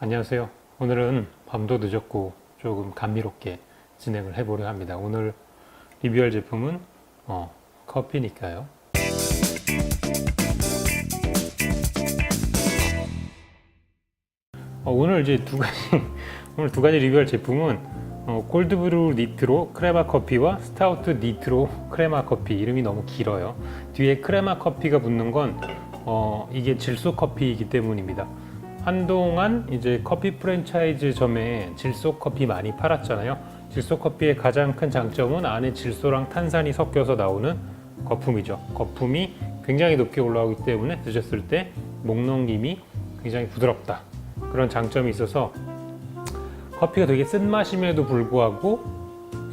안녕하세요. 오늘은 밤도 늦었고 조금 감미롭게 진행을 해보려 합니다. 오늘 리뷰할 제품은 어, 커피니까요. 어, 오늘 이제 두 가지 오늘 두 가지 리뷰할 제품은 어, 콜드브루 니트로 크레마 커피와 스타우트 니트로 크레마 커피 이름이 너무 길어요. 뒤에 크레마 커피가 붙는 건 어, 이게 질소 커피이기 때문입니다. 한동안 이제 커피 프랜차이즈점에 질소 커피 많이 팔았잖아요. 질소 커피의 가장 큰 장점은 안에 질소랑 탄산이 섞여서 나오는 거품이죠. 거품이 굉장히 높게 올라오기 때문에 드셨을 때 목 넘김이 굉장히 부드럽다. 그런 장점이 있어서 커피가 되게 쓴맛임에도 불구하고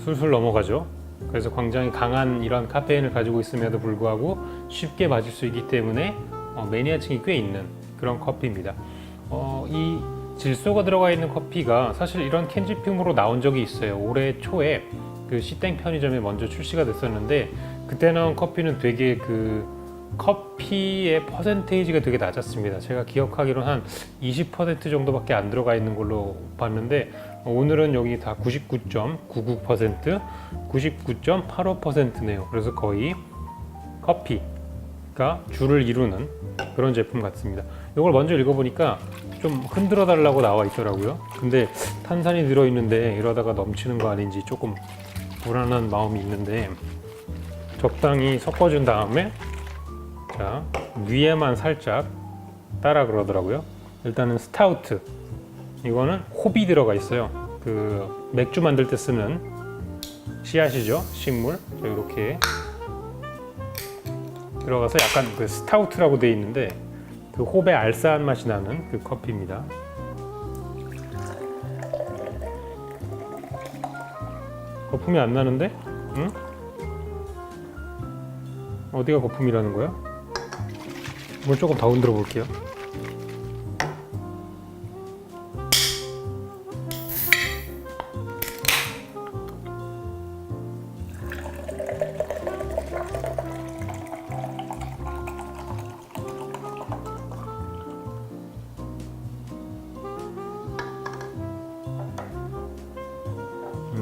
술술 넘어가죠. 그래서 굉장히 강한 이런 카페인을 가지고 있음에도 불구하고 쉽게 마실 수 있기 때문에 어, 매니아층이 꽤 있는 그런 커피입니다. 어, 이 질소가 들어가 있는 커피가 사실 이런 캔 제품으로 나온 적이 있어요. 올해 초에 그 시땡 편의점에 먼저 출시가 됐었는데 그때 나온 커피는 되게 그 커피의 퍼센테이지가 되게 낮았습니다. 제가 기억하기로는 한20% 정도밖에 안 들어가 있는 걸로 봤는데 오늘은 여기 다 99.99%, 99.85%네요. 그래서 거의 커피 가 주를 이루는 그런 제품 같습니다. 이걸 먼저 읽어보니까 좀 흔들어 달라고 나와 있더라고요. 근데 탄산이 들어있는데 이러다가 넘치는 거 아닌지 조금 불안한 마음이 있는데 적당히 섞어준 다음에 자 위에만 살짝 따라 그러더라고요. 일단은 스타우트 이거는 호비 들어가 있어요. 그 맥주 만들 때 쓰는 씨앗이죠 식물 자, 이렇게 들어가서 약간 그 스타우트라고 돼 있는데 그 호배 알싸한 맛이 나는 그 커피입니다. 거품이 안 나는데? 응? 어디가 거품이라는 거야? 물 조금 더 흔들어 볼게요.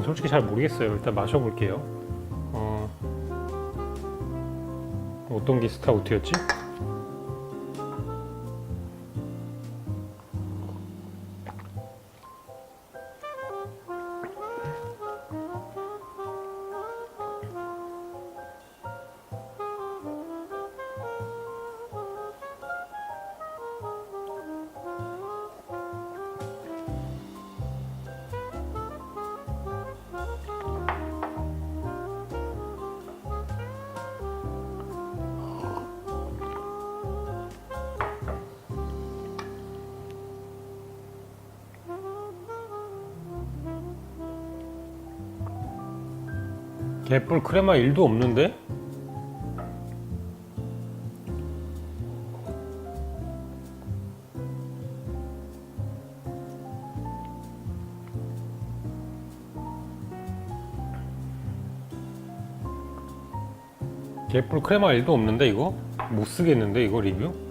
솔직히 잘 모르겠어요. 일단 마셔볼게요. 어, 어떤 게 스타우트였지? 개뿔 크레마 1도 없는데? 개뿔 크레마 1도 없는데 이거? 못 쓰겠는데 이거 리뷰?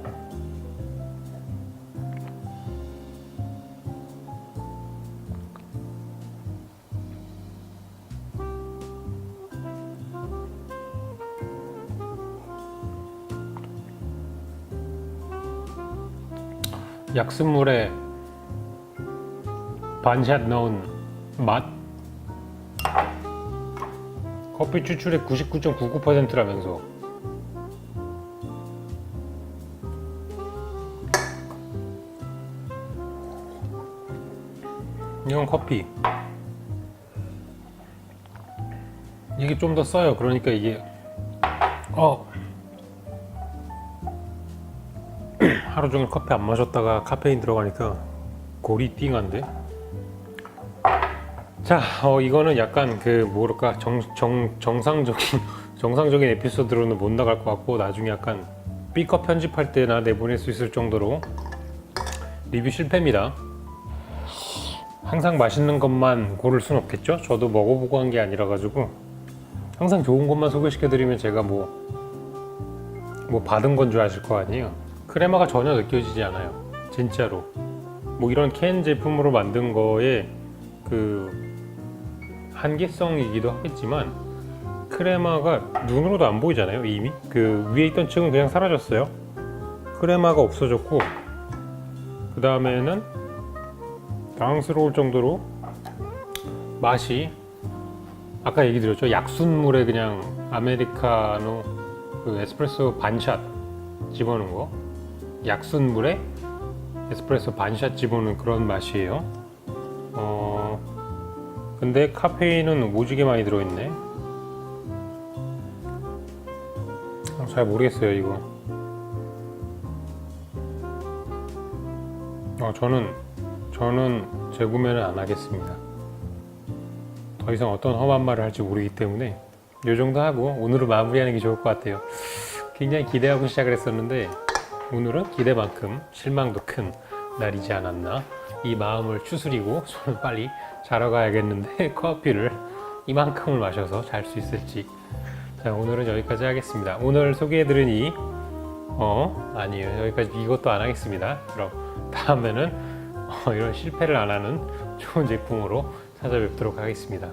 약순물에 반샷 넣은 맛? 커피 추출의 99.99%라면서. 이건 커피. 이게 좀더 써요. 그러니까 이게 어 하루 종일 커피 안 마셨다가 카페인 들어가니까 골이 띵한데. 자, 어, 이거는 약간 그 뭐랄까 정, 정, 정상적인 정상적인 에피소드로는 못 나갈 것 같고 나중에 약간 B컵 편집할 때나 내보낼 수 있을 정도로 리뷰 실패입니다. 항상 맛있는 것만 고를 순 없겠죠? 저도 먹어보고 한 게 아니라 가지고 항상 좋은 것만 소개시켜 드리면 제가 뭐뭐 받은 건 줄 아실 거 아니에요. 크레마가 전혀 느껴지지 않아요. 진짜로. 뭐 이런 캔 제품으로 만든 거에 그 한계성이기도 하겠지만 크레마가 눈으로도 안 보이잖아요 이미 그 위에 있던 층은 그냥 사라졌어요 크레마가 없어졌고 그 다음에는 당황스러울 정도로 맛이 아까 얘기 드렸죠 약순물에 그냥 아메리카노 그 에스프레소 반샷 집어넣은 거 약순 물에 에스프레소 반샷 집어넣은 그런 맛이에요. 어 근데 카페인은 오지게 많이 들어있네. 어, 잘 모르겠어요 이거. 어 저는 저는 재구매는 안 하겠습니다. 더 이상 어떤 험한 말을 할지 모르기 때문에 이 정도 하고 오늘은 마무리하는 게 좋을 것 같아요. 굉장히 기대하고 시작을 했었는데 오늘은 기대만큼 실망도 큰 날이지 않았나 이 마음을 추스리고 저는 빨리 자러 가야겠는데 커피를 이만큼을 마셔서 잘 수 있을지 자 오늘은 여기까지 하겠습니다. 오늘 소개해드린 이 어, 아니에요. 여기까지 이것도 안 하겠습니다. 그럼 다음에는 어, 이런 실패를 안 하는 좋은 제품으로 찾아뵙도록 하겠습니다.